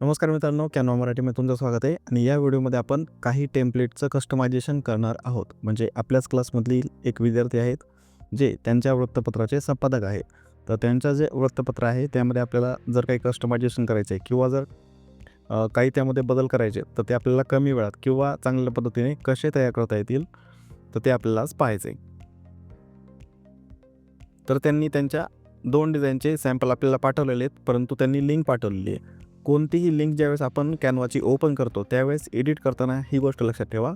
नमस्कार मित्रांनो कॅनवा मराठीमध्ये तुमचं स्वागत आहे. आणि या व्हिडिओमध्ये आपण काही टेम्पलेटचं कस्टमायझेशन करणार आहोत. म्हणजे आपल्याच क्लासमधील एक विद्यार्थी आहेत जे त्यांच्या वृत्तपत्राचे संपादक आहे. तर त्यांचं जे वृत्तपत्र आहे त्यामध्ये आपल्याला जर काही कस्टमायझेशन करायचं आहे किंवा जर काही त्यामध्ये बदल करायचे तर ते आपल्याला कमी वेळात किंवा चांगल्या पद्धतीने कसे तयार करता येतील तर ते आपल्यालाच पाहायचे तर त्यांनी त्यांच्या दोन डिझाईनचे सॅम्पल आपल्याला पाठवलेले आहेत परंतु त्यांनी लिंक पाठवलेली आहे. कोणतीही लिंक ज्यावेळेस आपण कॅनवाची ओपन करतो त्यावेळेस एडिट करताना ही गोष्ट लक्षात ठेवा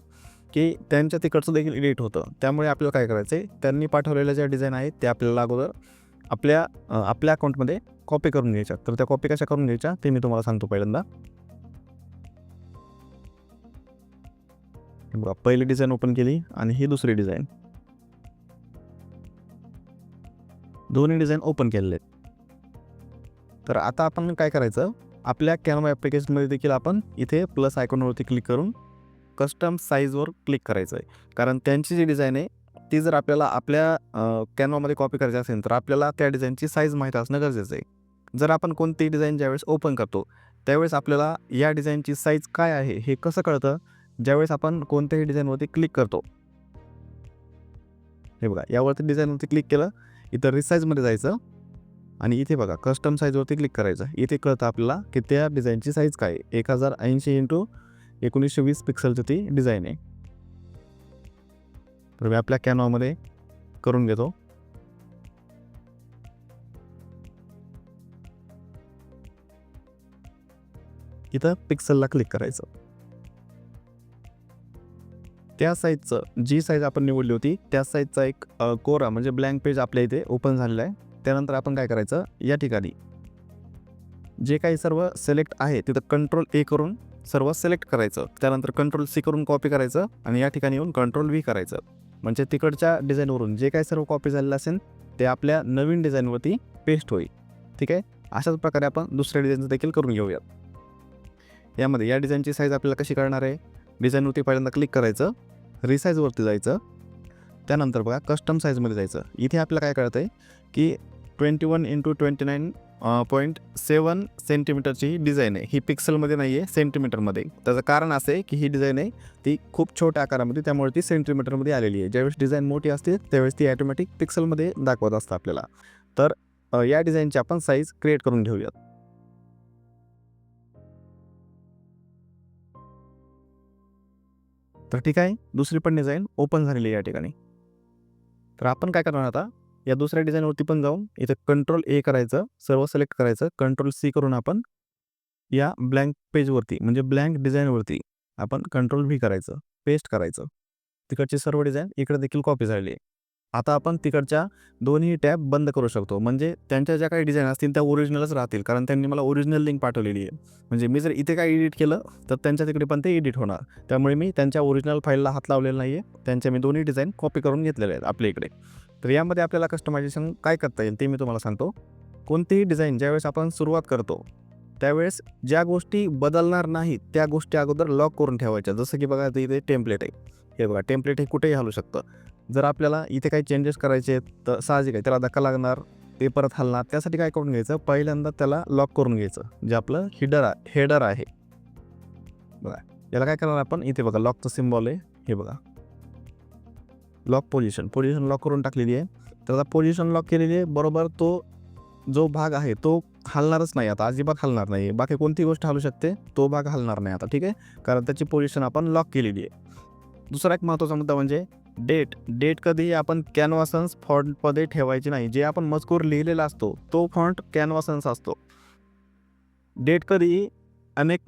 की त्यांच्या तिकडचं देखील एडिट होतं. त्यामुळे आपल्याला काय करायचं आहे त्यांनी पाठवलेल्या ज्या डिझाईन आहेत त्या आपल्याला अगोदर आपल्या आपल्या अकाउंटमध्ये कॉपी करून घ्यायच्या. तर त्या कॉपी कशा करून घ्यायच्या ते मी तुम्हाला सांगतो पहिल्यांदा. बघा पहिली डिझाईन ओपन केली आणि ही दुसरी डिझाईन दोन्ही डिझाईन ओपन केलेले आहेत. तर आता आपण काय करायचं? आपल्या कॅनवा ॲप्लिकेशनमध्ये देखील आपण इथे प्लस आयकॉनवरती क्लिक करून कस्टम साईजवर क्लिक करायचं आहे. कारण त्यांची जी डिझाईन आहे ती जर आपल्याला आपल्या कॅनवामध्ये कॉपी करायची असेल तर आपल्याला त्या डिझाईनची साईज माहीत असणं गरजेचं आहे. जर आपण कोणती डिझाईन ज्यावेळेस ओपन करतो त्यावेळेस आपल्याला या डिझाईनची साईज काय आहे हे कसं कळतं? ज्यावेळेस आपण कोणत्याही डिझाईनवरती क्लिक करतो. हे बघा यावरती डिझाईनवरती क्लिक केलं इथं रिसाईजमध्ये जायचं. आणि इथे बघा कस्टम साईजवरती क्लिक करायचं इथे कळतं आपल्याला की त्या डिझाईनची साईज काय आहे. एक हजार ऐंशी इंटू एकोणीसशे वीस पिक्सलची ती डिझाईन आहे. तर मी आपल्या कॅनवामध्ये करून घेतो. इथं पिक्सलला क्लिक करायचं. त्या साईजचं जी साईज आपण निवडली होती त्या साईजचा एक कोरा म्हणजे ब्लँक पेज आपल्या इथे ओपन झालेला आहे. त्यानंतर आपण काय करायचं? या ठिकाणी जे काही सर्व सिलेक्ट आहे तिथं कंट्रोल ए करून सर्व सिलेक्ट करायचं. त्यानंतर कंट्रोल सी करून कॉपी करायचं आणि या ठिकाणी येऊन कंट्रोल व्ही करायचं. म्हणजे तिकडच्या डिझाईनवरून जे काही सर्व कॉपी झालेलं असेल ते आपल्या नवीन डिझाईनवरती पेस्ट होईल. ठीक आहे? अशाच प्रकारे आपण दुसऱ्या डिझाईनचं देखील करून घेऊयात. यामध्ये या डिझाईनची साईज आपल्याला कशी करणार आहे? डिझाईनवरती पहिल्यांदा क्लिक करायचं. रिसाईजवरती जायचं. त्यानंतर बघा कस्टम साईजमध्ये जायचं. इथे आपल्याला काय कळतं आहे की twenty one into twenty nine point seven सेंटीमीटरची ही डिझाईन आहे. ही पिक्सलमध्ये नाही आहे सेंटीमीटरमध्ये त्याचं कारण असं आहे की ही डिझाईन आहे ती खूप छोट्या आकारामध्ये त्यामुळे ती सेंटीमीटरमध्ये आलेली आहे. ज्यावेळेस डिझाईन मोठी असते त्यावेळेस ती ॲटोमॅटिक पिक्सलमध्ये दाखवत असतं आपल्याला. तर या डिझाईनची आपण साईज क्रिएट करून घेऊयात. तर ठीक आहे दुसरी पण डिझाईन ओपन झालेली आहे या ठिकाणी. तर आपण काय करणार आता? या दुसऱ्या डिझाईनवरती पण जाऊन इथं कंट्रोल ए करायचं सर्व सिलेक्ट करायचं कंट्रोल सी करून आपण या ब्लँक पेजवरती म्हणजे ब्लँक डिझाईनवरती आपण कंट्रोल व्ही करायचं पेस्ट करायचं. तिकडची सर्व डिझाईन इकडे देखील कॉपी झालेली आहे. आता आपण तिकडच्या दोन्ही टॅब बंद करू शकतो. म्हणजे त्यांच्या ज्या काही डिझाईन असतील त्या ओरिजिनलच राहतील. कारण त्यांनी मला ओरिजिनल लिंक पाठवलेली आहे. म्हणजे मी जर इथे काय एडिट केलं तर त्यांच्या तिकडे पण ते एडिट होणार. त्यामुळे मी त्यांच्या ओरिजिनल फाईलला हात लावलेला नाही आहे त्यांच्या मी दोन्ही डिझाईन कॉपी करून घेतलेले आहेत आपल्या इकडे. तर यामध्ये आपल्याला कस्टमायझेशन काय करता येईल ते मी तुम्हाला सांगतो. कोणतीही डिझाईन ज्यावेळेस आपण सुरुवात करतो त्यावेळेस ज्या गोष्टी बदलणार नाहीत त्या गोष्टी अगोदर लॉक करून ठेवायच्या. जसं की बघा इथे टेम्पलेट आहे. हे बघा टेम्पलेट हे कुठेही हलू शकतं. जर आपल्याला इथे काही चेंजेस करायचे आहेत तर साहजिक आहे. त्याला धक्का लागणार ते परत हलणार. त्यासाठी काय करून घ्यायचं? पहिल्यांदा त्याला लॉक करून घ्यायचं जे आपलं हिडर हेडर आहे. बघा याला काय करणार आपण? इथे बघा लॉकचं सिम्बॉल आहे. हे बघा. लॉक पोझिशन पोझिशन लॉक करून टाकलेली आहे. तर आता पोझिशन लॉक केलेली आहे. बरोबर तो जो भाग आहे तो हलणारच नाही आता. अजिबात हलणार नाही बाकी कोणती गोष्ट हलू शकते? तो भाग हलणार नाही आता. ठीक आहे? कारण त्याची पोझिशन आपण लॉक केलेली आहे. दुसरा एक महत्त्वाचा मुद्दा म्हणजे डेट डेट कधीही आपण कॅनवासन्स फॉन्टमध्ये ठेवायची नाही. जे आपण मजकूर लिहिलेला असतो तो फॉन्ट कॅनवासन्स असतो. डेट कधी अनेक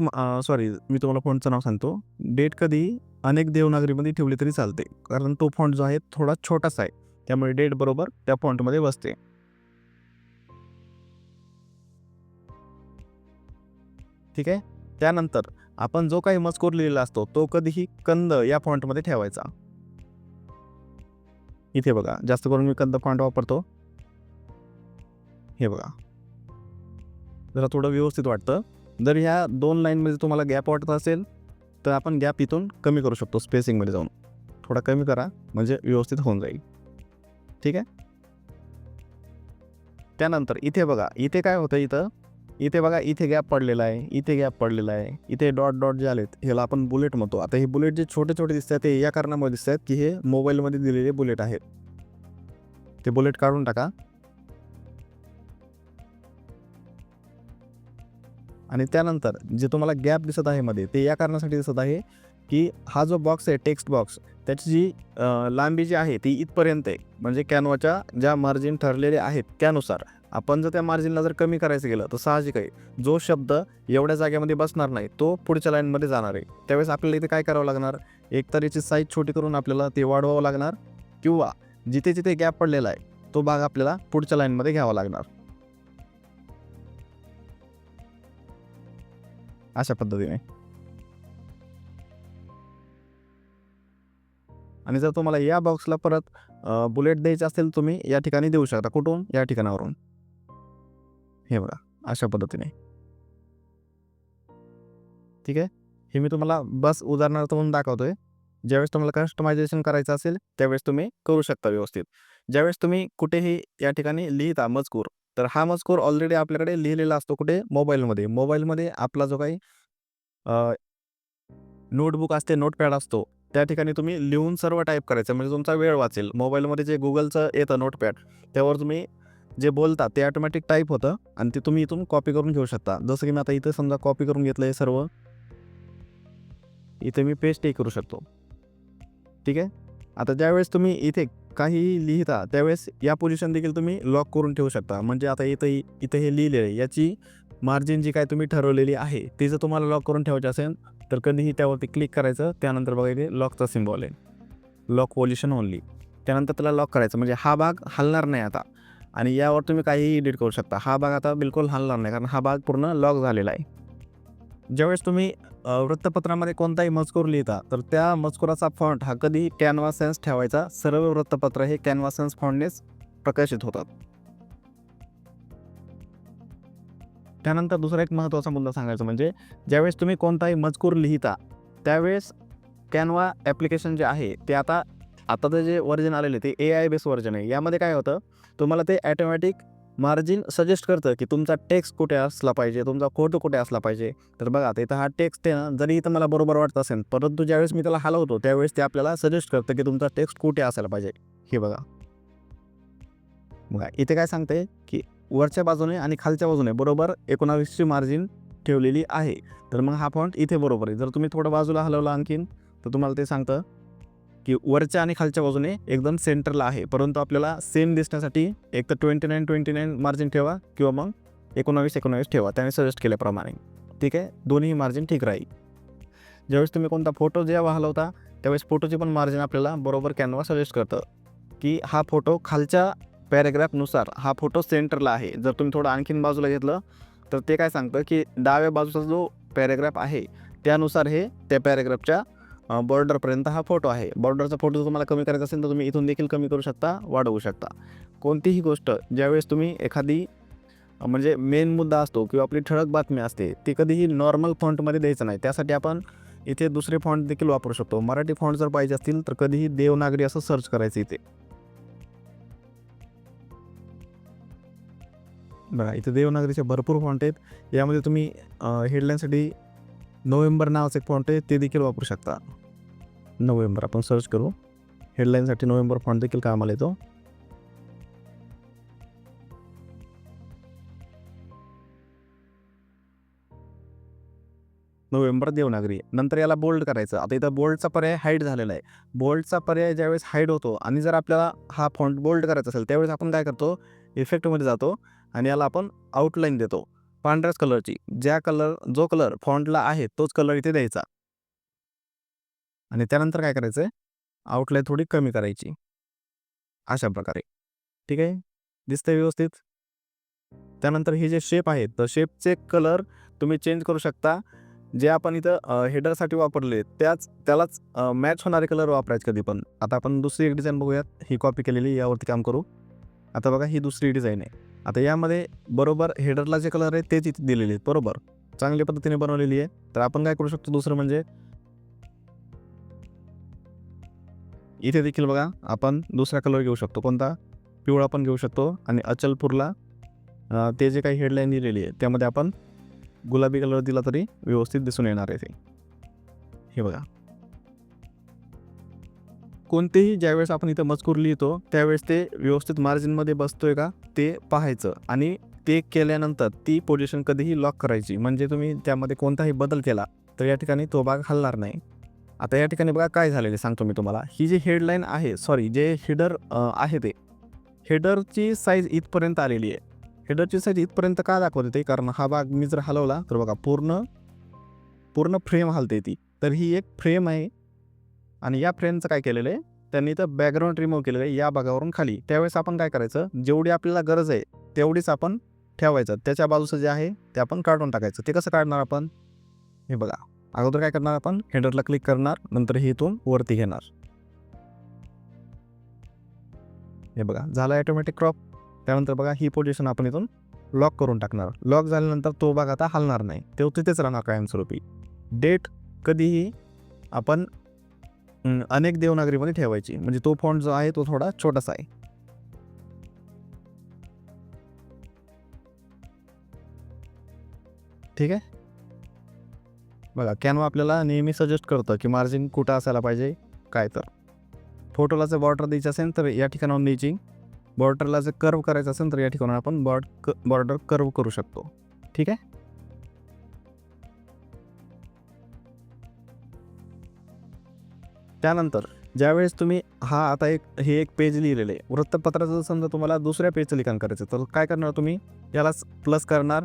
सॉरी मी तुम्हाला फॉन्टचं नाव सांगतो. डेट कधी अनेक देवनागरीमध्ये ठेवली तरी चालते. कारण तो फॉन्ट जो आहे थोडा छोटासा आहे. त्यामुळे डेट बरोबर त्या फॉन्टमध्ये बसते. ठीक आहे? त्यानंतर आपण जो काही मजकूर लिहिलेला असतो तो कधीही कंद या फॉन्टमध्ये ठेवायचा. इथे बघा जास्त करून मी कंद फॉन्ट वापरतो. हे बघा. जरा थोडं व्यवस्थित वाटतं. जर ह्या दोन लाईनमध्ये तुम्हाला गॅप वाटत असेल तर आपण गॅप इथून कमी करू शकतो स्पेसिंगमध्ये जाऊन. थोडा कमी करा म्हणजे व्यवस्थित होऊन जाईल. ठीक आहे? त्यानंतर इथे बघा इथे काय होतं इथं? इथे बघा इथे गॅप पडलेला आहे इथे गॅप पडलेला आहे. इथे डॉट डॉट जे आलेत ह्याला आपण बुलेट म्हणतो. आता हे बुलेट जे छोटे छोटे दिसतात ते या कारणामुळे आहेत की हे मोबाईलमध्ये दिलेले बुलेट आहेत. ते बुलेट काढून टाका. आणि त्यानंतर जे तुम्हाला गॅप दिसत आहे मध्ये ते या कारणासाठी दिसत आहे की हा जो बॉक्स आहे टेक्स्ट बॉक्स त्याची जी लांबी जी आहे ती इथपर्यंत आहे. म्हणजे कॅनवाच्या ज्या मार्जिन ठरलेले आहेत त्यानुसार. आपण जर त्या मार्जिनला जर कमी करायचं गेलं तर साहजिक आहे. जो शब्द एवढ्या जागेमध्ये बसणार नाही तो पुढच्या लाईनमध्ये जाणार आहे. त्यावेळेस आपल्याला इथे काय करावं लागणार? एकतर याची साईज छोटी करून आपल्याला ते वाढवावं लागणार किंवा जिथे जिथे गॅप पडलेला आहे तो भाग आपल्याला पुढच्या लाईनमध्ये घ्यावा लागणार. अशा पद्धतीने. आणि जर तुम्हाला या बॉक्सला परत बुलेट द्यायचे असेल तुम्ही या ठिकाणी देऊ शकता. कुठून? या ठिकाणावरून. हे बघा अशा पद्धतीने. ठीक आहे? हे मी तुम्हाला बस उदाहरणार्थ म्हणून दाखवतोय. ज्यावेळेस तुम्हाला कस्टमायझेशन करायचं असेल त्यावेळेस तुम्ही करू शकता व्यवस्थित. ज्यावेळेस तुम्ही कुठेही या ठिकाणी लिहिता मजकूर तर हा मजकूर ऑलरेडी आपल्याकडे लिहिलेला असतो कुठे? मोबाईलमध्ये. मोबाईलमध्ये आपला जो काही नोटबुक असते नोटपॅड असतो त्या ठिकाणी तुम्ही लिहून सर्व टाईप करायचं. म्हणजे तुमचा वेळ वाचेल. मोबाईलमध्ये जे गुगलचं येतं नोटपॅड त्यावर तुम्ही जे बोलता ते ऑटोमॅटिक टाईप होतं आणि ते तुम्ही इथून कॉपी करून घेऊ शकता. जसं की मी आता इथं समजा कॉपी करून घेतलं हे सर्व. इथे मी पेस्टही करू शकतो. ठीक आहे? आता ज्यावेळेस तुम्ही इथे काही लिहिता त्यावेळेस या पोझिशन देखील तुम्ही लॉक करून ठेवू शकता. म्हणजे आता इथं इथं हे लिहिलेलं आहे. याची मार्जिन जी काय तुम्ही ठरवलेली आहे ती जर तुम्हाला लॉक करून ठेवायची असेल तर कधीही त्यावरती क्लिक करायचं. त्यानंतर बघा इथे लॉकचा सिम्बॉल आहे. लॉक पोझिशन ओनली त्यानंतर त्याला लॉक करायचं. म्हणजे हा भाग हलणार नाही आता. आणि यावर तुम्ही काहीही एडिट करू शकता. हा भाग आता बिलकुल हलणार नाही कारण हा भाग पूर्ण लॉक झालेला आहे. ज्यावेळेस तुम्ही वृत्तपत्रामध्ये कोणताही मजकूर लिहिता तर त्या मजकुराचा फॉन्ट हा कधी कॅनवा सेन्स ठेवायचा सर्व वृत्तपत्र हे कॅनवा सेन्स फॉन्टनेच प्रकाशित होतात. त्यानंतर दुसरा एक महत्त्वाचा मुद्दा सांगायचा म्हणजे ज्यावेळेस तुम्ही कोणताही मजकूर लिहिता त्यावेळेस कॅनवा ॲप्लिकेशन जे आहे ते आता आताचं जे व्हर्जन आलेले ते ए आय बेस व्हर्जन आहे. यामध्ये काय होतं? तुम्हाला ते ॲटोमॅटिक मार्जिन सजेस्ट करतं की तुमचा टेक्स्ट कुठे असला पाहिजे तुमचा फोटो कुठे असला पाहिजे. तर बघा इथं हा टेक्स्ट आहे ना जरी इथं मला बरोबर वाटत असेल परंतु ज्यावेळेस मी त्याला हलवतो त्यावेळेस ते आपल्याला सजेस्ट करतं की तुमचा टेक्स्ट कुठे असायला पाहिजे. हे बघा. बघा इथे काय सांगते की वरच्या बाजूने आणि खालच्या बाजूने बरोबर एकोणावीसची मार्जिन ठेवलेली आहे. तर मग हा फॉन्ट इथे बरोबर आहे. जर तुम्ही थोडं बाजूला हलवलं आणखीन तर तुम्हाला ते सांगतं की वरच्या आणि खालच्या बाजूने एकदम सेंटरला आहे. परंतु आपल्याला सेम दिसण्यासाठी एक तर twenty nine twenty nine margin ठेवा किंवा मग एकोणावीस एकोणावीस ठेवा. त्याने सजेस्ट केल्याप्रमाणे. ठीक आहे? दोन्ही मार्जिन ठीक राहील. ज्यावेळेस तुम्ही कोणता फोटो जेव्हा हलवता त्यावेळेस फोटोची पण मार्जिन आपल्याला बरोबर कॅनवा सजेस्ट करतं की हा फोटो खालच्या पॅरेग्राफनुसार हा फोटो सेंटरला आहे. जर तुम्ही थोडं आणखीन बाजूला घेतलं तर ते काय सांगतं की डाव्या बाजूचा जो पॅरेग्राफ आहे त्यानुसार हे त्या पॅरेग्राफच्या बॉर्डरपर्यंत हा फोटो आहे. बॉर्डरचा फोटो जर तुम्हाला कमी करायचा असेल तर तुम्ही इथून देखील कमी करू शकता वाढवू शकता. कोणतीही गोष्ट ज्यावेळेस तुम्ही एखादी म्हणजे मेन मुद्दा असतो किंवा आपली ठळक बातमी असते ती कधीही नॉर्मल फॉन्टमध्ये द्यायचं नाही. त्यासाठी आपण इथे दुसरे फॉन्ट देखील वापरू शकतो. मराठी फॉन्ट जर पाहिजे असतील तर कधीही देवनागरी असं सर्च करायचं इथे. बघा इथे देवनागरीचे भरपूर फॉन्ट आहेत. यामध्ये तुम्ही हेडलाईनसाठी नोव्हेंबर नावाचं एक फॉन्ट आहे ते देखील वापरू शकता. नोव्हेंबर आपण सर्च करू. हेडलाईनसाठी नोव्हेंबर फॉन्ट देखील कामाला येतो. नोव्हेंबर देवनागरी. नंतर याला बोल्ड करायचं. आता इथं बोल्डचा पर्याय हाईड झालेला आहे. बोल्डचा पर्याय ज्यावेळेस हाईड होतो आणि जर आपल्याला हा फॉन्ट बोल्ड करायचा असेल त्यावेळेस आपण काय करतो? इफेक्टमध्ये जातो आणि याला आपण आउटलाईन देतो. पांढऱ्याच कलरची. ज्या कलर जो कलर फॉन्टला आहे तोच कलर इथे द्यायचा. आणि त्यानंतर काय करायचं आहे आउटलाईन थोडी कमी करायची. अशा प्रकारे. ठीक आहे? दिसतंय व्यवस्थित? त्यानंतर हे जे शेप आहेत तर शेपचे कलर तुम्ही चेंज करू शकता. जे आपण इथं हेडरसाठी वापरले त्याच त्यालाच मॅच होणारे कलर वापरायचे कधी पण. आता आपण दुसरी एक डिझाईन बघूयात. ही कॉपी केलेली यावरती काम करू. आता बघा ही दुसरी डिझाईन आहे. आता यामध्ये बरोबर हेडरला जे कलर आहे तेच इथे दिलेले आहेत. बरोबर? चांगल्या पद्धतीने बनवलेली आहे. तर आपण काय करू शकतो? दुसरं म्हणजे इथे देखील बघा आपण दुसरा कलर घेऊ शकतो. कोणता? पिवळा पण घेऊ शकतो. आणि अचलपूरला ते जे काही हेडलाईन दिलेली आहे त्यामध्ये आपण गुलाबी कलर दिला तरी व्यवस्थित दिसून येणार आहे ते. हे बघा. कोणतेही ज्यावेळेस आपण इथं मजकूर लिहितो त्यावेळेस ते व्यवस्थित मार्जिनमध्ये बसतोय का ते पाहायचं. आणि ते केल्यानंतर ती पोझिशन कधीही लॉक करायची. म्हणजे तुम्ही त्यामध्ये कोणताही बदल केला तर या ठिकाणी तो भाग हलणार नाही. आता या ठिकाणी बघा काय झालेलं सांगतो मी तुम्हाला. ही जी हेडलाईन आहे सॉरी जे हेडर आहे ते. हेडरची साईज इथपर्यंत आलेली आहे. हेडरची साईज इथपर्यंत का दाखवते ते कारण हा भाग मी जर हलवला तर बघा पूर्ण पूर्ण फ्रेम हलते ती. तर ही एक फ्रेम आहे. आणि या फ्रेमचं काय केलेलं आहे? त्यांनी तर बॅकग्राऊंड रिमूव्ह केलेलं आहे या भागावरून खाली. त्यावेळेस आपण काय करायचं? जेवढी आपल्याला गरज आहे तेवढीच आपण ठेवायचं. त्याच्या बाजूचं जे आहे ते आपण काढून टाकायचं. ते कसं काढणार आपण? हे बघा. अगोदर काय करणार आपण? हेडरला क्लिक करणार नंतर हे इथून वरती घेणार. हे बघा. झालं ॲटोमॅटिक क्रॉप त्यानंतर बघा ही पोझिशन आपण इथून लॉक करून टाकणार. लॉक झाल्यानंतर तो भाग आता हलणार नाही. तो तिथेच राहणार कायमस्वरूपी. डेट कधीही आपण अनेक देवनागरीमध्ये ठेवायची. म्हणजे तो फॉन्ट जो आहे तो थोडा छोटासा आहे. ठीक आहे? बघा कॅनवा आपल्याला नेहमी सजेस्ट करतं की मार्जिन कुठं असायला पाहिजे काय तर. फोटोला जर बॉर्डर द्यायची असेल तर या ठिकाणाहून द्यायची. बॉर्डरला जर कर्व करायचं असेल तर या ठिकाणावर आपण बॉर्ड क बॉर्डर कर्व करू शकतो. ठीक आहे? त्यानंतर ज्यावेळेस तुम्ही हा आता एक हे एक पेज लिहिलेलं आहे वृत्तपत्राचं जर समजा तुम्हाला दुसऱ्या पेजचं लिखाण करायचं तर काय करणार तुम्ही? यालाच प्लस करणार.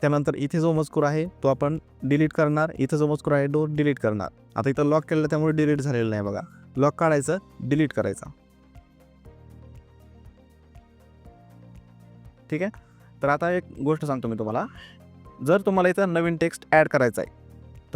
त्यानंतर इथे जो मजकूर आहे तो आपण डिलीट करणार. इथे जो मजकूर आहे तो डिलीट करणार. आता इथं लॉक केलं त्यामुळे डिलीट झालेलं नाही बघा. लॉक काढायचं डिलीट करायचा. ठीक आहे? तर आता एक गोष्ट सांगतो मी तुम्हाला. जर तुम्हाला इथं नवीन टेक्स्ट ॲड करायचा आहे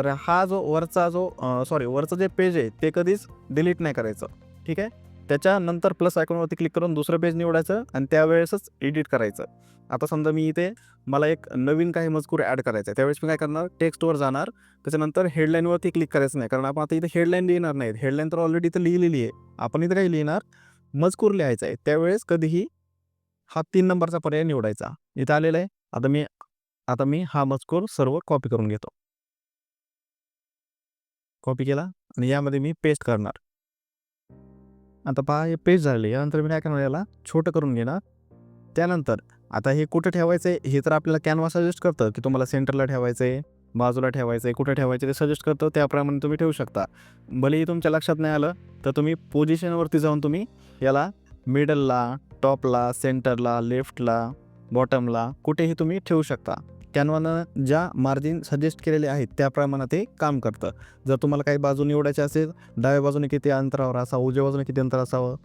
तर हा जो वरचा जो सॉरी वरचं जे पेज आहे ते कधीच डिलीट नाही करायचं. ठीक आहे? त्याच्यानंतर प्लस आयकॉनवरती क्लिक करून दुसरं पेज निवडायचं आणि त्यावेळेसच एडिट करायचं. आता समजा मी इथे मला एक नवीन काही मजकूर ॲड करायचा आहे त्यावेळेस मी काय करणार? टेक्स्टवर जाणार. त्याच्यानंतर हेडलाईनवरती क्लिक करायचं नाही. कारण आपण आता इथे हेडलाईन लिहिणार नाही हेडलाईन तर ऑलरेडी इथं लिहिलेली आहे. आपण इथं काही लिहिणार? मजकूर लिहायचा आहे. त्यावेळेस कधीही हा तीन नंबरचा पर्याय निवडायचा. इथं आलेला आहे. आता मी आता मी हा मजकूर सर्व कॉपी करून घेतो. कॉपी केला आणि यामध्ये मी पेस्ट करणार. आता पहा हे पेस्ट झाले यानंतर मी काय करणार याला छोटं करून घेणार. त्यानंतर आता हे कुठं ठेवायचं आहे हे तर आपल्याला कॅनवा सजेस्ट करतं की तुम्हाला सेंटरला ठेवायचं आहे बाजूला ठेवायचं आहे कुठं ठेवायचं ते सजेस्ट करतं. त्याप्रमाणे तुम्ही ठेवू शकता. भलेही तुमच्या लक्षात नाही आलं तर तुम्ही पोझिशनवरती जाऊन तुम्ही याला मिडलला टॉपला सेंटरला लेफ्टला बॉटमला कुठेही तुम्ही ठेवू शकता. कॅनवानं ज्या मार्जिन सजेस्ट केलेले आहेत त्याप्रमाणे ते काम करतं. जर तुम्हाला काही बाजू निवडायचे असेल डाव्या बाजूने किती अंतरावर असावं उजव्या बाजूने किती अंतर असावं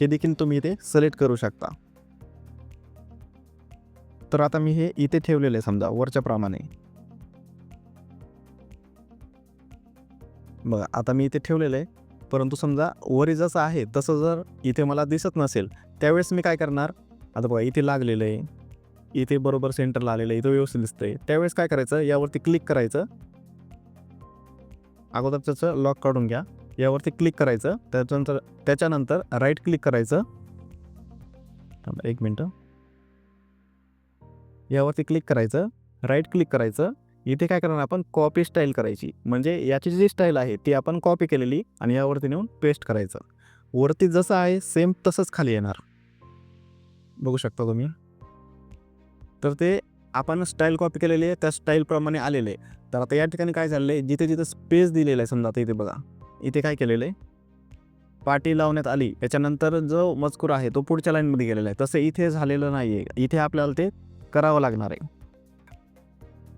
हे देखील तुम्ही इथे सिलेक्ट करू शकता. तर आता मी हे इथे ठेवलेलं आहे समजा वरच्याप्रमाणे बघा आता मी इथे ठेवलेलं आहे. परंतु समजा वरी जसं आहे तसं जर इथे मला दिसत नसेल त्यावेळेस मी काय करणार? आता बघा इथे लागलेलं आहे. इथे बरोबर सेंटरला आलेलं आहे इथं व्यवस्थित दिसतंय. त्यावेळेस काय करायचं? यावरती क्लिक करायचं. अगोदर त्याचं लॉक काढून घ्या. यावरती क्लिक करायचं. त्याच्यानंतर त्याच्यानंतर राईट क्लिक करायचं. एक मिनटं. यावरती क्लिक करायचं. राईट क्लिक करायचं. इथे काय करणार आपण? कॉपी स्टाईल करायची. म्हणजे याची जी स्टाईल आहे ती आपण कॉपी केलेली आणि यावरती नेऊन पेस्ट करायचं. वरती जसं आहे सेम तसंच खाली येणार. बघू शकता तुम्ही? तर ते आपण स्टाईल कॉपी केलेली आहे त्या स्टाईलप्रमाणे आलेले आहे. तर आता या ठिकाणी काय झालेलं आहे जिथे जिथे स्पेस दिलेला आहे समजा आता इथे बघा. इथे काय केलेलं आहे? पाटी लावण्यात आली. त्याच्यानंतर जो मजकूर आहे तो पुढच्या लाईनमध्ये गेलेला आहे. तसं इथे झालेलं नाही आहे इथे आपल्याला ते करावं लागणार आहे.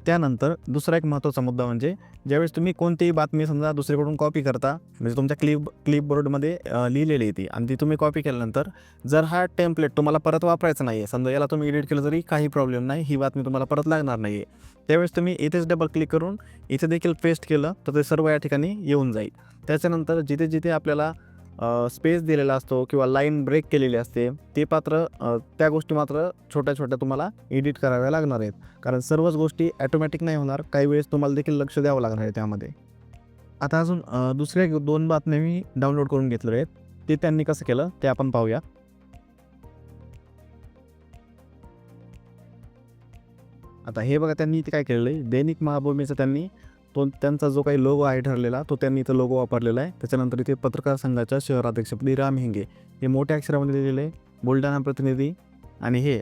त्यानंतर दुसरा एक महत्त्वाचा मुद्दा म्हणजे ज्यावेळेस तुम्ही कोणतीही बातमी समजा दुसरीकडून कॉपी करता म्हणजे तुमच्या क्लिप क्लिपबोर्डमध्ये लिहिलेली होती ती आणि ती तुम्ही कॉपी केल्यानंतर जर हा टेम्पलेट तुम्हाला परत वापरायचा नाही आहे समजा याला तुम्ही एडिट केलं तरी काही प्रॉब्लेम नाही ही बातमी तुम्हाला परत लागणार नाही आहे त्यावेळेस तुम्ही इथेच डबल क्लिक करून इथे देखील पेस्ट केलं तर ते सर्व या ठिकाणी येऊन जाईल. त्याच्यानंतर जिथे जिथे आपल्याला स्पेस दिलेला असतो किंवा लाईन ब्रेक केलेली असते ते पात्र त्या गोष्टी मात्र छोट्या छोट्या तुम्हाला एडिट कराव्या लागणार आहेत. कारण सर्वच गोष्टी ॲटोमॅटिक नाही होणार काही वेळेस तुम्हाला देखील लक्ष द्यावं लागणार आहे त्यामध्ये. आता अजून दुसऱ्या दोन बातम्या मी डाउनलोड करून घेतलेल्या आहेत. ते त्यांनी कसं केलं ते आपण पाहूया. आता हे बघा त्यांनी इथे काय केलेलं आहे? दैनिक महाभूमीचं त्यांनी तो त्यांचा जो काही लोगो आहे ठरलेला तो त्यांनी इथं लोगो वापरलेला आहे. त्याच्यानंतर इथे पत्रकार संघाच्या शहराध्यक्षपदी राम हिंगे. हे मोठ्या अक्षरामध्ये लिहिलेलं आहे बुलढाणा प्रतिनिधी. आणि हे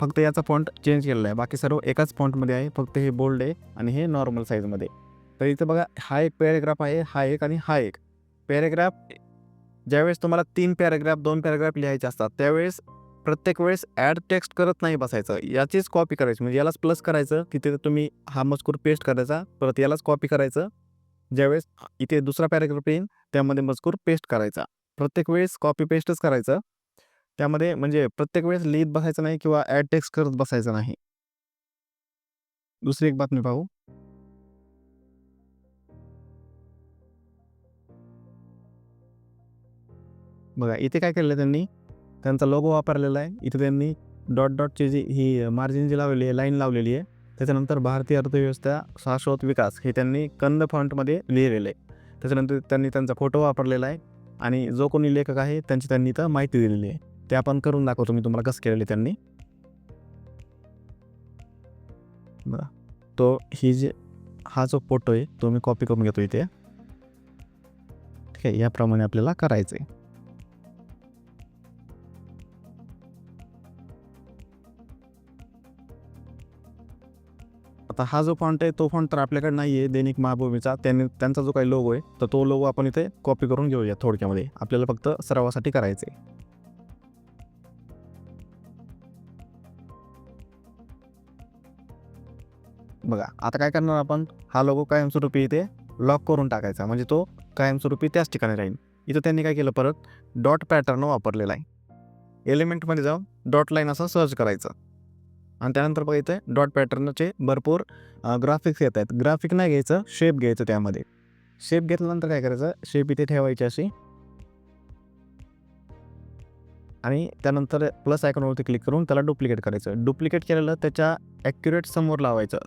फक्त याचा फॉन्ट चेंज केलेला आहे. बाकी सर्व एकाच फॉन्टमध्ये आहे. फक्त हे बोल्ड आहे आणि हे नॉर्मल साईजमध्ये तर इथं बघा हा एक पॅरेग्राफ आहे हा एक आणि हा एक. पॅरेग्राफ ज्यावेळेस तुम्हाला तीन पॅरेग्राफ दोन पॅरेग्राफ लिहायचे असतात त्यावेळेस प्रत्येक वेळेस ॲड टेक्स्ट करत नाही बसायचं. याचीच कॉपी करायची. म्हणजे यालाच प्लस करायचं. तिथे तुम्ही हा मजकूर पेस्ट करायचा. परत यालाच कॉपी करायचं. ज्यावेळेस इथे दुसरा पॅरेग्राफ येईल त्यामध्ये मजकूर पेस्ट करायचा. प्रत्येक वेळेस कॉपी पेस्टच करायचं. त्यामध्ये म्हणजे प्रत्येक वेळेस लिहित बसायचं नाही किंवा ॲड टेक्स्ट करत बसायचं नाही. दुसरी एक बातमी पाहू. बघा इथे काय केलं आहे त्यांनी? त्यांचा लोगो वापरलेला आहे. इथे त्यांनी डॉट डॉटची जी ही मार्जिन जी लावलेली आहे लाईन लावलेली आहे त्याच्यानंतर भारतीय अर्थव्यवस्था शाश्वत विकास हे त्यांनी कंद फॉन्टमध्ये लिहिलेलं आहे. त्याच्यानंतर त्यांनी त्यांचा फोटो वापरलेला आहे आणि जो कोणी लेखक आहे त्यांची त्यांनी इथं माहिती दिलेली आहे. ते आपण करून दाखवतो मी तुम्हाला कसं केलेलं आहे त्यांनी. बरं तो ही जे हा जो फोटो आहे तो मी कॉपी करून घेतो इथे. ठीक आहे याप्रमाणे आपल्याला करायचं आहे आता हा जो फॉन्ट आहे तो फॉन्ट तर आपल्याकडे नाही आहे दैनिक महाभूमीचा. त्यांनी त्यांचा जो काही लोगो आहे तर तो लोगो आपण इथे कॉपी करून घेऊया थोडक्यामध्ये. आपल्याला फक्त सरावासाठी करायचं आहे बघा आता काय करणार आपण? हा लोगो कायमस्वरूपी इथे लॉक करून टाकायचा. म्हणजे तो कायमस्वरूपी त्याच ठिकाणी राहील. इथं त्यांनी काय केलं परत? डॉट पॅटर्न वापरलेला आहे. एलिमेंटमध्ये जाऊन डॉट लाईन असं सर्च करायचं. आणि त्यानंतर बघायचं आहे डॉट पॅटर्नचे भरपूर ग्राफिक्स येत आहेत. ग्राफिक नाही घ्यायचं शेप घ्यायचं त्यामध्ये. शेप घेतल्यानंतर काय करायचं? शेप इथे ठेवायची अशी. आणि त्यानंतर प्लस आयकॉनवरती क्लिक करून त्याला डुप्लिकेट करायचं. डुप्लिकेट केलेलं त्याच्या ॲक्युरेट समोर लावायचं.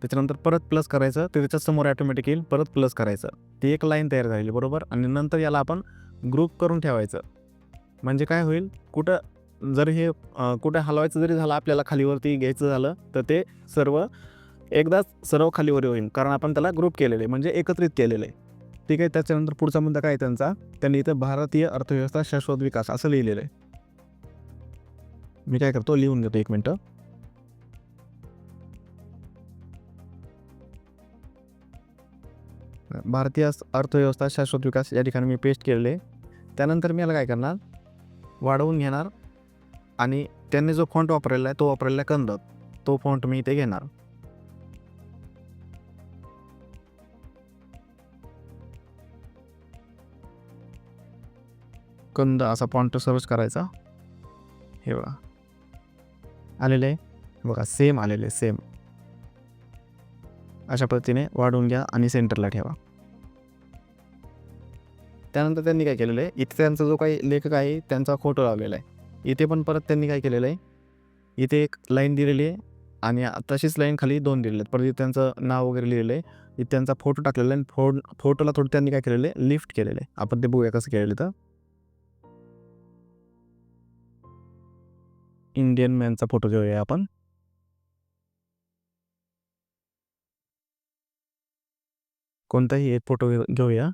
त्याच्यानंतर परत प्लस करायचं ते त्याच्यासमोर ॲटोमॅटिक येईल परत प्लस करायचं. ती एक लाईन तयार झाली बरोबर? आणि नंतर याला आपण ग्रुप करून ठेवायचं. म्हणजे काय होईल? कुठं जर हे कुठे हलवायचं जरी झालं आपल्याला खालीवरती घ्यायचं झालं तर ते सर्व एकदाच सर्व खालीवर होईल कारण आपण त्याला ग्रुप केलेले म्हणजे एकत्रित केलेले. आहे ठीक आहे त्याच्यानंतर पुढचा मुद्दा काय त्यांचा? त्यांनी इथं भारतीय अर्थव्यवस्था शाश्वत विकास असं लिहिलेलं आहे. मी काय करतो लिहून घेतो एक मिनटं. भारतीय अर्थव्यवस्था शाश्वत विकास या ठिकाणी मी पेस्ट केलेले. त्यानंतर मी याला काय करणार? वाढवून घेणार. आणि त्यांनी जो फॉन्ट वापरलेला आहे तो वापरलेला आहे कंद तो फॉन्ट मी इथे घेणार. कंद असा फॉन्ट सर्च करायचा. हे बघा. आलेले आहे. बघा सेम आलेले सेम अशा पद्धतीने वाढवून घ्या आणि सेंटरला ठेवा. त्यानंतर त्यांनी काय केलेलं आहे? इथे त्यांचा जो काही लेखक आहे त्यांचा फोटो लावलेला आहे. इथे पण परत त्यांनी काय केलेलं आहे? इथे एक लाईन दिलेली आहे आणि तशीच लाईन खाली दोन दिलेले आहेत. परत त्यांचं नाव वगैरे लिहिलेलं आहे. इथे त्यांचा फोटो टाकलेला आहे फो फोटोला थोडं त्यांनी काय केलेलं आहे? लिफ्ट केलेलं आहे. आपण ते बघूया कसं केलेलं तर इंडियन मॅनचा फोटो घेऊया आपण. कोणताही एक फोटो घेऊ- घेऊया.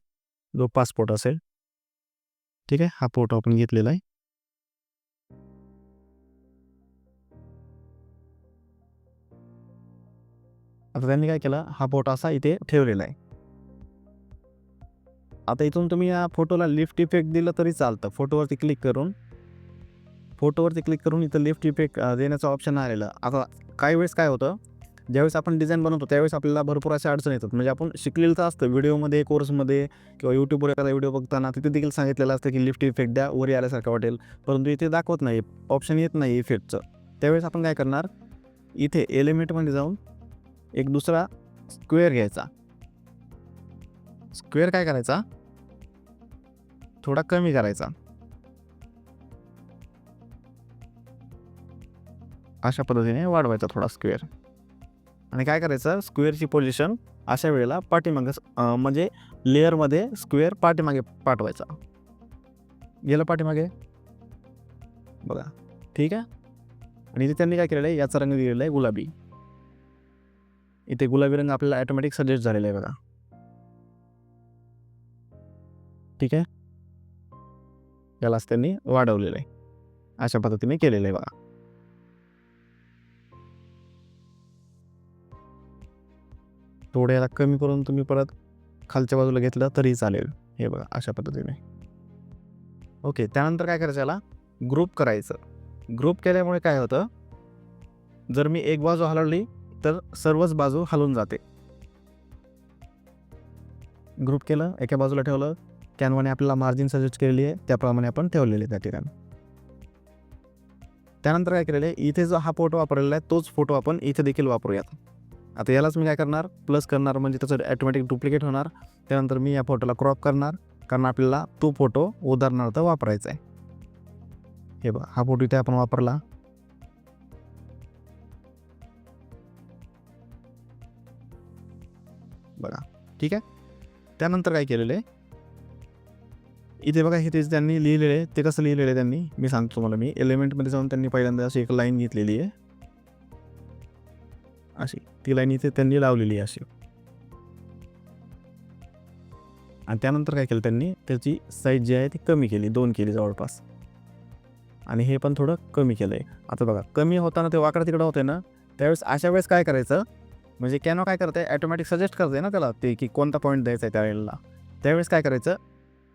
जो पासपोर्ट असेल. ठीक आहे? हा फोटो आपण घेतलेला आहे. आता त्यांनी काय केलं? हा फोटो असा इथे ठेवलेला आहे. आता इथून तुम्ही या फोटोला लिफ्ट इफेक्ट दिलं तरी चालतं. फोटोवरती क्लिक करून फोटोवरती क्लिक करून इथं लिफ्ट इफेक्ट देण्याचं ऑप्शन आलेलं. आता काही वेळेस काय होतं? ज्यावेळेस आपण डिझाईन बनवतो त्यावेळेस आपल्याला भरपूर अशा अडचण येतात. म्हणजे आपण शिकलेलं तर असतं. व्हिडिओमध्ये कोर्समध्ये किंवा यूट्यूबवर एखादा व्हिडिओ बघताना तिथे देखील सांगितलेलं असतं की लिफ्ट इफेक्ट द्या वरी आल्यासारखं वाटेल. परंतु इथे दाखवत नाही. ऑप्शन येत नाही इफेक्टचं. त्यावेळेस आपण काय करणार? इथे एलिमेंटमध्ये जाऊन एक दुसरा स्क्वेअर घ्यायचा. स्क्वेअर काय करायचा? थोडा कमी करायचा. अशा पद्धतीने वाढवायचा थोडा स्क्वेअर. आणि काय करायचं? स्क्वेअरची पोझिशन अशा वेळेला पाठीमागे म्हणजे लेअरमध्ये स्क्वेअर पाठीमागे पाठवायचा. गेलं पाठीमागे? बघा. ठीक आहे? आणि इथे त्यांनी काय केलेलं आहे? याचा रंग दिलेला आहे गुलाबी. इथे गुलाबी रंग आपल्याला ॲटोमॅटिक सजेस्ट झालेला आहे बघा. ठीक आहे? यालाच त्यांनी वाढवलेलं आहे. अशा पद्धतीने केलेलं आहे बघा. थोडं याला कमी करून तुम्ही परत खालच्या बाजूला घेतलं तरी चालेल. हे बघा अशा पद्धतीने. ओके त्यानंतर काय करायचं याला? ग्रुप करायचं. ग्रुप केल्यामुळे काय होतं? जर मी एक बाजू हलवली तर सर्वच बाजू हलून जाते. ग्रुप केलं एका बाजूला ठेवलं कॅनवाने आपल्याला मार्जिन सजेस्ट केलेली आहे त्याप्रमाणे आपण ठेवलेले आहे त्या ठिकाणी. त्यानंतर काय केलेलं आहे इथे जो हा फोटो वापरलेला आहे तोच फोटो आपण इथे देखील वापरूयात. आता यालाच मी काय करणार प्लस करणार म्हणजे त्याचं ॲटोमॅटिक डुप्लिकेट होणार त्यानंतर मी या फोटोला क्रॉप करणार कारण आपल्याला तो फोटो उदाहरणार्थ वापरायचा आहे. हे बघा हा फोटो इथे आपण वापरला. बघा. ठीक आहे? त्यानंतर काय केलेलं आहे? इथे बघा हे तेच त्यांनी लिहिलेलं आहे. ते कसं लिहिलेलं आहे त्यांनी? मी सांगतो तुम्हाला मी. एलिमेंटमध्ये जाऊन त्यांनी पहिल्यांदा अशी एक लाईन घेतलेली आहे. अशी. ती लाईन इथे त्यांनी लावलेली आहे अशी. आणि त्यानंतर काय केलं त्यांनी? त्याची साईज जी आहे ती कमी केली. दोन केली जवळपास. आणि हे पण थोडं कमी केलं आहे आता बघा कमी होताना ते वाकडं तिकडं होते ना त्यावेळेस अशा वेळेस काय करायचं? म्हणजे कॅनो काय करते ॲटोमॅटिक सजेस्ट करते ना त्याला ते की कोणता पॉईंट द्यायचा आहे त्यावेळेला त्यावेळेस काय करायचं?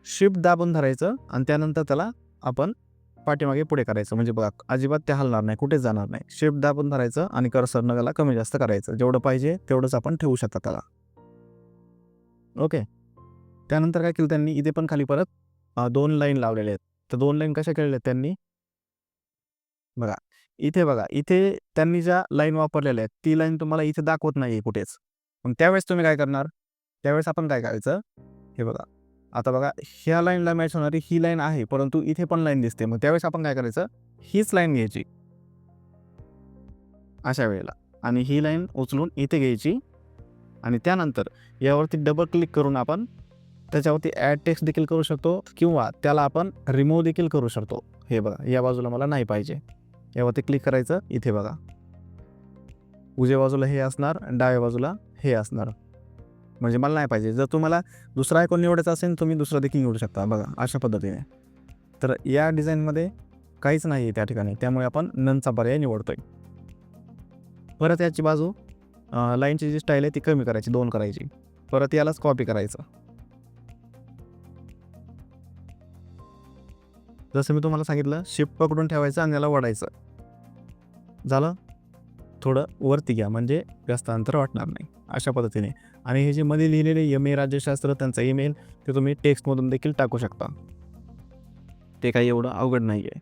शिफ्ट दाबून धरायचं आणि त्यानंतर त्याला आपण पाठीमागे पुढे करायचं. म्हणजे बघा अजिबात ते हलणार नाही कुठेच जाणार नाही. शिफ्ट दाबून धरायचं आणि करसरनं त्याला कमी जास्त करायचं. जेवढं पाहिजे तेवढंच आपण ठेवू शकता त्याला. ओके त्यानंतर काय केलं त्यांनी? इथे पण खाली परत दोन लाईन लावलेले आहेत. तर दोन लाईन कशा केलेल्या आहेत त्यांनी? बघा इथे बघा इथे त्यांनी ज्या लाईन वापरलेल्या आहेत ती लाईन तुम्हाला इथे दाखवत नाही आहे कुठेच. मग त्यावेळेस तुम्ही काय करणार? त्यावेळेस आपण काय करायचं? हे बघा. आता बघा ह्या लाईनला मॅच होणारी ही लाईन आहे परंतु इथे पण लाईन दिसते. मग त्यावेळेस आपण काय करायचं? हीच लाईन घ्यायची. अशा वेळेला. आणि ही लाईन उचलून इथे घ्यायची. आणि त्यानंतर यावरती डबल क्लिक करून आपण त्याच्यावरती ॲड टेक्स्ट देखील करू शकतो किंवा त्याला आपण रिमूव्ह देखील करू शकतो. हे बघा या बाजूला मला नाही पाहिजे. यावरती क्लिक करायचं. इथे बघा. उजव्या बाजूला हे असणार डाव्या बाजूला हे असणार. म्हणजे मला नाही पाहिजे. जर तुम्हाला दुसरा आयकॉन निवडायचा असेल तुम्ही दुसरा देखील निवडू शकता. बघा अशा पद्धतीने. तर या डिझाईनमध्ये काहीच नाही आहे त्या ठिकाणी. त्यामुळे आपण ननचा पर्याय निवडतोय. परत याची बाजू लाईनची जी स्टाईल आहे ती कमी करायची. दोन करायची. परत यालाच कॉपी करायचं. जसं मी तुम्हाला सांगितलं शिफ्ट पकडून ठेवायचं आणि याला वडायचं. झालं? थोडं वरती घ्या म्हणजे जास्त अंतर वाटणार नाही अशा पद्धतीने. आणि हे जे मध्ये लिहिलेले एम ए राज्यशास्त्र त्यांचा ईमेल ते तुम्ही टेक्स्टमधून देखील टाकू शकता. ते काही एवढं अवघड नाही आहे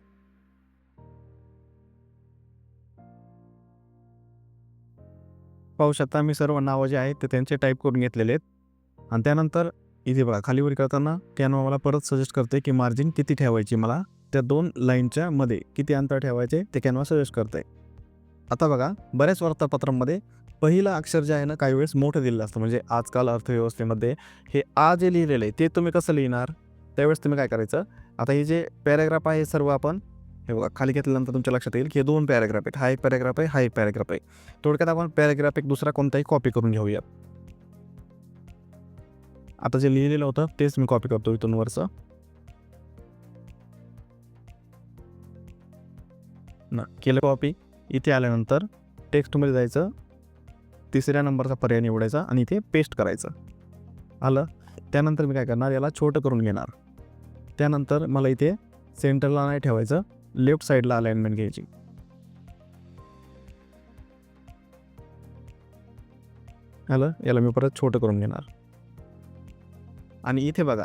पाहू शकता मी सर्व नावं जे आहेत ते त्यांचे टाईप करून घेतलेले आहेत. आणि त्यानंतर इथे बघा खालीवर करताना कॅनवा मला परत सजेस्ट करते की मार्जिन किती ठेवायची मला? त्या दोन लाईनच्या मध्ये किती अंतर ठेवायचे ते कॅनवा सजेस्ट करते. आता बघा बऱ्याच वार्तापत्रांमध्ये पहिलं अक्षर जे आहे ना काही वेळेस मोठं दिलेलं असतं. म्हणजे आजकाल अर्थव्यवस्थेमध्ये हे आ जे लिहिलेलं आहे ते तुम्ही कसं लिहिणार? त्यावेळेस तुम्ही काय करायचं? आता हे जे पॅराग्राफ आहे हे सर्व आपण हे बघा खाली घेतल्यानंतर तुमच्या लक्षात येईल की हे दोन पॅराग्राफ आहेत. हा एक पॅराग्राफ आहे हा एक पॅराग्राफ आहे. थोडक्यात आपण पॅराग्राफ एक दुसरा कोणताही कॉपी करून घेऊयात. आता जे लिहिलेलं होतं तेच मी कॉपी करतो इथून वरचं. ना केलं कॉपी इथे आल्यानंतर टेक्स्टमध्ये जायचं. तिसऱ्या नंबरचा पर्याय निवडायचा आणि इथे पेस्ट करायचं. आलं? त्यानंतर मी काय करणार? याला छोटं करून घेणार. त्यानंतर मला इथे सेंटरला नाही ठेवायचं. लेफ्ट साईडला अलाइनमेंट घ्यायची. आलं? याला मी परत छोटं करून घेणार. आणि इथे बघा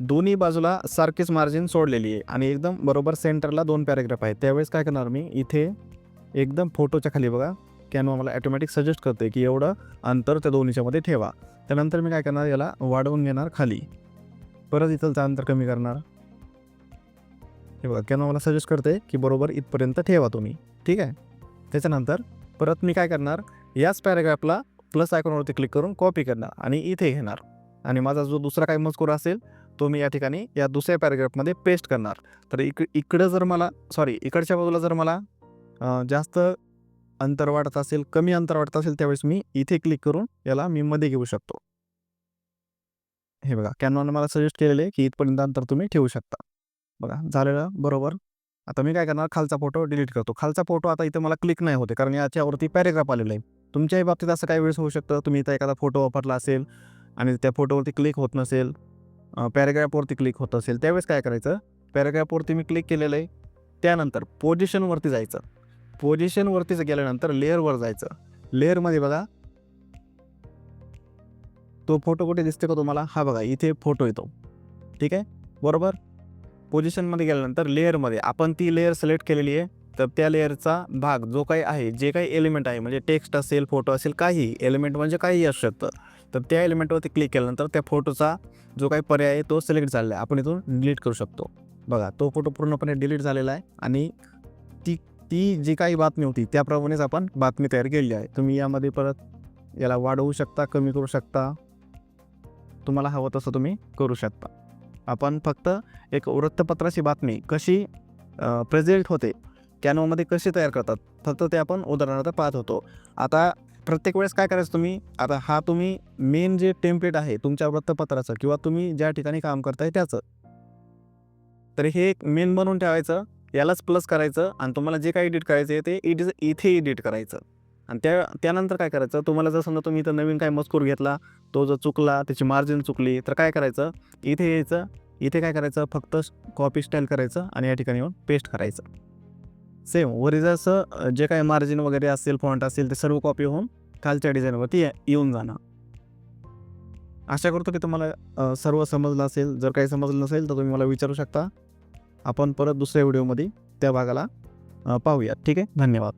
दोन्ही बाजूला सारखीच मार्जिन सोडलेली आहे आणि एकदम बरोबर सेंटरला दोन पॅरेग्राफ आहेत. त्यावेळेस काय करणार मी? इथे एकदम फोटोच्या खाली बघा कॅनवा मला ॲटोमॅटिक सजेस्ट करते की एवढं अंतर त्या दोन्हीच्यामध्ये ठेवा. त्यानंतर मी काय करणार? याला वाढवून घेणार खाली. परत इथलचं अंतर कमी करणार. हे बघा कॅनवा मला सजेस्ट करते की बरोबर इथपर्यंत ठेवा तुम्ही. ठीक आहे? त्याच्यानंतर परत मी काय करणार? याच पॅरेग्राफला प्लस आयकॉनवरती क्लिक करून कॉपी करणार आणि इथे घेणार. आणि माझा जो दुसरा काही मजकूर असेल तो मी या ठिकाणी या दुसऱ्या पॅरेग्राफमध्ये पेस्ट करणार. तर इक इकडं जर मला सॉरी इकडच्या बाजूला जर मला जास्त अंतर वाढत असेल कमी अंतर वाढत असेल त्यावेळेस मी इथे क्लिक करून याला मी मध्ये घेऊ शकतो. हे बघा कॅनवानं मला सजेस्ट केलेले आहे की इथपर्यंत अंतर तुम्ही ठेवू शकता. बघा झालेलं बरोबर. आता मी काय करणार खालचा फोटो डिलीट करतो. खालचा फोटो आता इथं मला क्लिक नाही होते कारण याच्यावरती पॅरेग्राफ आलेला आहे. तुमच्याही बाबतीत असं काही वेळेस होऊ शकतं. तुम्ही इथं एखादा फोटो वापरला असेल आणि त्या फोटोवरती क्लिक होत नसेल पॅरेग्राफवरती क्लिक होत असेल त्यावेळेस काय करायचं? पॅरेग्राफवरती मी क्लिक केलेलं आहे. त्यानंतर पोझिशनवरती जायचं. पोझिशनवरतीच गेल्यानंतर लेअरवर जायचं. लेअरमध्ये बघा. तो फोटो कुठे दिसते का तुम्हाला? हा बघा इथे फोटो येतो. ठीक आहे? बरोबर? पोझिशनमध्ये गेल्यानंतर लेअरमध्ये आपण ती लेअर सिलेक्ट केलेली आहे. तर त्या लेअरचा भाग जो काही आहे जे काही एलिमेंट आहे म्हणजे टेक्स्ट असेल फोटो असेल काही एलिमेंट म्हणजे काहीही असू शकतं. तर त्या एलिमेंटवरती क्लिक केल्यानंतर त्या फोटोचा जो काही पर्याय आहे तो सिलेक्ट झालेला आहे. आपण इथून डिलीट करू शकतो. बघा तो फोटो पूर्णपणे डिलीट झालेला आहे आणि ती ती जी काही बातमी होती त्याप्रमाणेच आपण बातमी तयार केलेली आहे. तुम्ही यामध्ये परत याला वाढवू शकता कमी करू शकता. तुम्हाला हवं तसं तुम्ही करू शकता. आपण फक्त एक वृत्तपत्राची बातमी कशी प्रेझेंट होते कॅनोमध्ये कशी तयार करतात फक्त ते आपण उदाहरणार्थ पाहत होतो. आता प्रत्येक वेळेस काय करायचं तुम्ही? आता हा तुम्ही मेन जे टेम्पलेट आहे तुमच्या वृत्तपत्राचं किंवा तुम्ही ज्या ठिकाणी काम करताय त्याचं. तर हे एक मेन बनवून ठेवायचं यालाच प्लस करायचं आणि तुम्हाला जे काही एडिट करायचं आहे ते इट इथे एडिट करायचं. आणि त्या त्यानंतर काय करायचं? तुम्हाला जर समजा तुम्ही इथं नवीन काय मजकूर घेतला तो जर चुकला त्याची मार्जिन चुकली तर काय करायचं? इथे यायचं इथे काय करायचं? फक्त कॉपी स्टाईल करायचं आणि या ठिकाणी येऊन पेस्ट करायचं. सेम वरी जे काही मार्जिन वगैरे असेल फॉन्ट असेल ते सर्व कॉपी होऊन खालच्या डिझाईनवरती ये- येऊन जाणार आशा करतो की तुम्हाला सर्व समजलं असेल. जर काही समजलं नसेल तर तुम्ही मला विचारू शकता. आपण परत दुसऱ्या व्हिडिओमध्ये त्या भागाला पाहूया ठीक आहे? धन्यवाद.